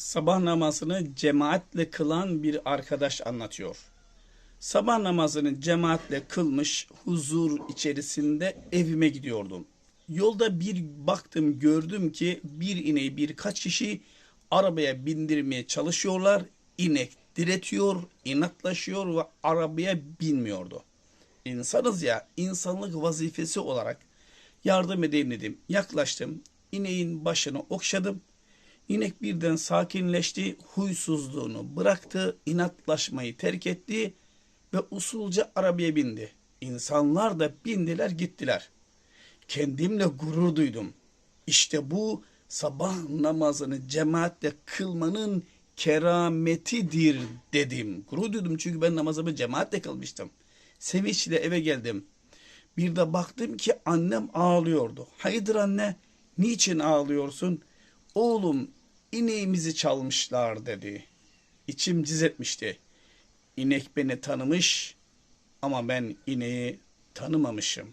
sabah namazını cemaatle kılan bir arkadaş anlatıyor. Sabah namazını cemaatle kılmış, huzur içerisinde evime gidiyordum. Yolda bir baktım gördüm ki bir ineği birkaç kişi arabaya bindirmeye çalışıyorlar. İnek diretiyor, inatlaşıyor ve arabaya binmiyordu. İnsanız ya insanlık vazifesi olarak yardım edeyim dedim. Yaklaştım, ineğin başını okşadım. İnek birden sakinleşti, huysuzluğunu bıraktı, inatlaşmayı terk etti ve usulca arabaya bindi. İnsanlar da bindiler gittiler. Kendimle gurur duydum. İşte bu sabah namazını cemaatle kılmanın kerametidir dedim. Gurur duydum çünkü ben namazımı cemaatle kılmıştım. Sevinçle eve geldim. Bir de baktım ki annem ağlıyordu. Hayırdır anne? Niçin ağlıyorsun? Oğlum ineğimizi çalmışlar dedi. İçim cız etmişti. İnek beni tanımış ama ben ineği tanımamışım.